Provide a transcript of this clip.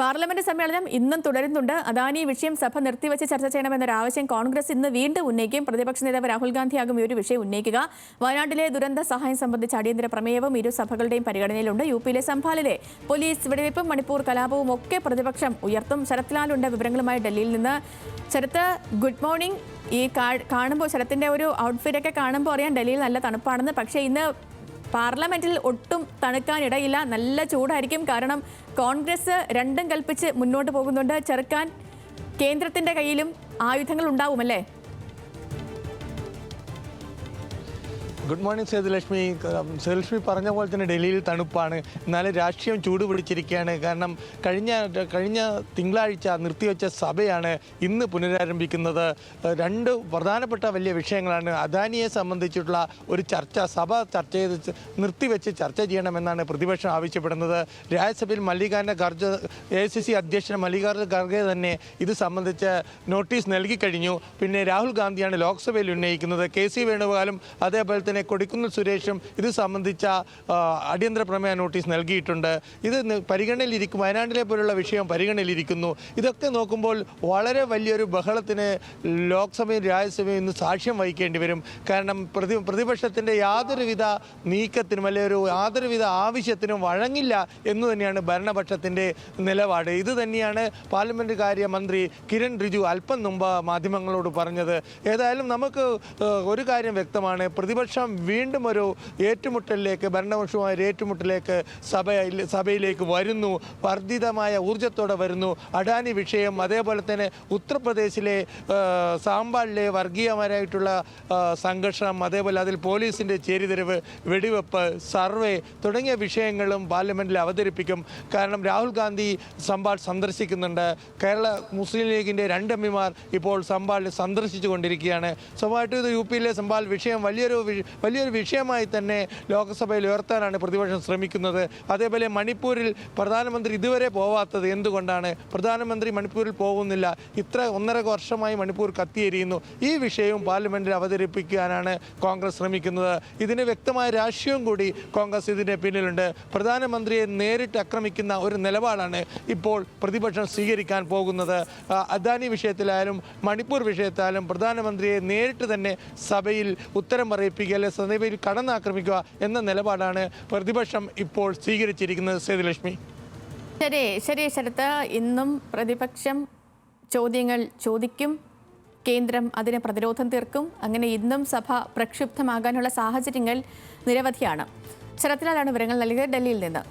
Parliament സമ്മേളനം ഇന്നും തുടരുന്നുണ്ട്. അദാനി വിഷയം സഭ നിർത്തിവെച്ച് ചർച്ച ചെയ്യണമെന്നൊരു ആവശ്യം കോൺഗ്രസ് ഇന്ന് വീണ്ടും ഉന്നയിക്കും. പ്രതിപക്ഷ നേതാവ് രാഹുൽ ഗാന്ധിയാകും ഈ ഒരു വിഷയം ഉന്നയിക്കുക. വയനാട്ടിലെ ദുരന്ത സഹായം സംബന്ധിച്ച അടിയന്തര പ്രമേയവും ഇരു സഭകളുടെയും പരിഗണനയിലുണ്ട്. യു പിയിലെ സംഭാലിലെ പോലീസ് വെടിവയ്പും മണിപ്പൂർ കലാപവും ഒക്കെ പ്രതിപക്ഷം ഉയർത്തും. ശരത്ലാലുണ്ട് വിവരങ്ങളുമായി ഡൽഹിയിൽ നിന്ന്. Sarath good morning. ഈ കാണുമ്പോൾ ശരത്തിന്റെ ഒരു ഔട്ട്ഫിറ്റ് ഒക്കെ കാണുമ്പോൾ അറിയാം ഡൽഹിയിൽ നല്ല തണുപ്പാണെന്ന്. പക്ഷേ ഇന്ന് പാർലമെന്റിൽ ഒട്ടും തണുക്കാനിടയില്ല നല്ല ചൂടായിരിക്കും. കാരണം കോൺഗ്രസ് രണ്ടും കൽപ്പിച്ച് മുന്നോട്ട് പോകുന്നുണ്ട്. ചെറുക്കാൻ കേന്ദ്രത്തിന്റെ കയ്യിലും ആയുധങ്ങൾ ഉണ്ടാവുമല്ലേ? Good morning Sethulakshmi. സേതുലക്ഷ്മി പറഞ്ഞ പോലെ തന്നെ ഡൽഹിയിൽ തണുപ്പാണ്. എന്നാലും രാഷ്ട്രീയം ചൂട് പിടിച്ചിരിക്കുകയാണ്. കാരണം കഴിഞ്ഞ കഴിഞ്ഞ തിങ്കളാഴ്ച നിർത്തിവെച്ച സഭയാണ് ഇന്ന് പുനരാരംഭിക്കുന്നത്. രണ്ട് പ്രധാനപ്പെട്ട വലിയ വിഷയങ്ങളാണ്. അദാനിയെ സംബന്ധിച്ചിട്ടുള്ള ഒരു ചർച്ച സഭ ചർച്ച ചെയ്ത് നിർത്തിവെച്ച് ചർച്ച ചെയ്യണമെന്നാണ് പ്രതിപക്ഷം ആവശ്യപ്പെടുന്നത്. രാജ്യസഭയിൽ Mallikarjuna Kharge A C C അധ്യക്ഷൻ മല്ലികാർജുന ഖർഗെ തന്നെ ഇത് സംബന്ധിച്ച് നോട്ടീസ് നൽകിക്കഴിഞ്ഞു പിന്നെ രാഹുൽ ഗാന്ധിയാണ് ലോക്സഭയിൽ ഉന്നയിക്കുന്നത്. കെ സി വേണുഗോപാലും അതേപോലെ തന്നെ കൊടിക്കുന്നിൽ സുരേഷും ഇത് സംബന്ധിച്ച അടിയന്തര പ്രമേയ നോട്ടീസ് നൽകിയിട്ടുണ്ട്. ഇത് പരിഗണനയിലിരിക്കും വയനാട്ടിലെ പോലുള്ള വിഷയം പരിഗണനയിലിരിക്കുന്നു. ഇതൊക്കെ നോക്കുമ്പോൾ വളരെ വലിയൊരു ബഹളത്തിന് ലോക്സഭയും രാജ്യസഭയും ഇന്ന് സാക്ഷ്യം വഹിക്കേണ്ടി വരും. കാരണം പ്രതി പ്രതിപക്ഷത്തിന്റെ യാതൊരുവിധ നീക്കത്തിനും അല്ലെങ്കിൽ ഒരു യാതൊരുവിധ ആവശ്യത്തിനും വഴങ്ങില്ല എന്ന് തന്നെയാണ് ഭരണപക്ഷത്തിന്റെ നിലപാട്. ഇത് തന്നെയാണ് പാർലമെന്റ് കാര്യ മന്ത്രി കിരൺ റിജു അല്പം മുമ്പ് മാധ്യമങ്ങളോട് പറഞ്ഞത്. ഏതായാലും നമുക്ക് ഒരു കാര്യം വ്യക്തമാണ്. പ്രതിപക്ഷം വീണ്ടും ഒരു ഏറ്റുമുട്ടലിലേക്ക് ഭരണപക്ഷവുമായ ഒരു ഏറ്റുമുട്ടലിലേക്ക് സഭ സഭയിലേക്ക് വരുന്നു. വർദ്ധിതമായ ഊർജത്തോടെ വരുന്നു. അഡാനി വിഷയം അതേപോലെ തന്നെ ഉത്തർപ്രദേശിലെ സാമ്പാളിലെ വർഗീയമാരായിട്ടുള്ള സംഘർഷം അതേപോലെ അതിൽ പോലീസിന്റെ ചേരിതിരിവ് വെടിവെപ്പ് സർവേ തുടങ്ങിയ വിഷയങ്ങളും പാർലമെന്റിൽ അവതരിപ്പിക്കും. കാരണം രാഹുൽ ഗാന്ധി സംഭാൾ സന്ദർശിക്കുന്നുണ്ട്. കേരള മുസ്ലിം ലീഗിന്റെ രണ്ട് എംപിമാർ ഇപ്പോൾ സംബാളിൽ സന്ദർശിച്ചു കൊണ്ടിരിക്കുകയാണ് സ്വാഭാവികമായിട്ടും ഇത് യു പിയിലെ സംഭാൾ വിഷയം വലിയൊരു വലിയൊരു വിഷയമായി തന്നെ ലോക്സഭയിൽ ഉയർത്താനാണ് പ്രതിപക്ഷം ശ്രമിക്കുന്നത്. അതേപോലെ മണിപ്പൂരിൽ പ്രധാനമന്ത്രി ഇതുവരെ പോവാത്തത് എന്തുകൊണ്ടാണ്? പ്രധാനമന്ത്രി മണിപ്പൂരിൽ പോകുന്നില്ല. ഇത്ര ഒന്നര വർഷമായി മണിപ്പൂർ കത്തിയെരിയുന്നു. ഈ വിഷയവും പാർലമെന്റിൽ അവതരിപ്പിക്കാനാണ് കോൺഗ്രസ് ശ്രമിക്കുന്നത്. ഇതിന് വ്യക്തമായ രാഷ്ട്രീയവും കൂടി കോൺഗ്രസ് ഇതിന്റെ പിന്നിലുണ്ട്. പ്രധാനമന്ത്രിയെ നേരിട്ട് ആക്രമിക്കുന്ന ഒരു നിലപാടാണ് ഇപ്പോൾ പ്രതിപക്ഷം സ്വീകരിക്കാൻ പോകുന്നത്. അദാനി വിഷയത്തിലായാലും മണിപ്പൂർ വിഷയത്തിലായാലും പ്രധാനമന്ത്രിയെ നേരിട്ട് തന്നെ സഭയിൽ ഉത്തരം പറയിപ്പിക്കുക അല്ലെ സ്വതന്ത്രയിൽ കടന്നാക്രമിക്കുക എന്ന നിലപാടാണ് പ്രതിപക്ഷം ഇപ്പോൾ സ്വീകരിച്ചിരിക്കുന്നത് സേതുലക്ഷ്മി. ശരി ശരി ശരത്ത്. ഇന്നും പ്രതിപക്ഷം ചോദ്യങ്ങൾ ചോദിക്കും. കേന്ദ്രം അതിന് പ്രതിരോധം തീർക്കും. അങ്ങനെ ഇന്നും സഭ പ്രക്ഷുബ്ധമാകാനുള്ള സാഹചര്യങ്ങൾ നിരവധിയാണ്. ശരത്തിനാലാണ് വിവരങ്ങൾ നൽകിയത്. ഡൽഹിയിൽ നിന്ന്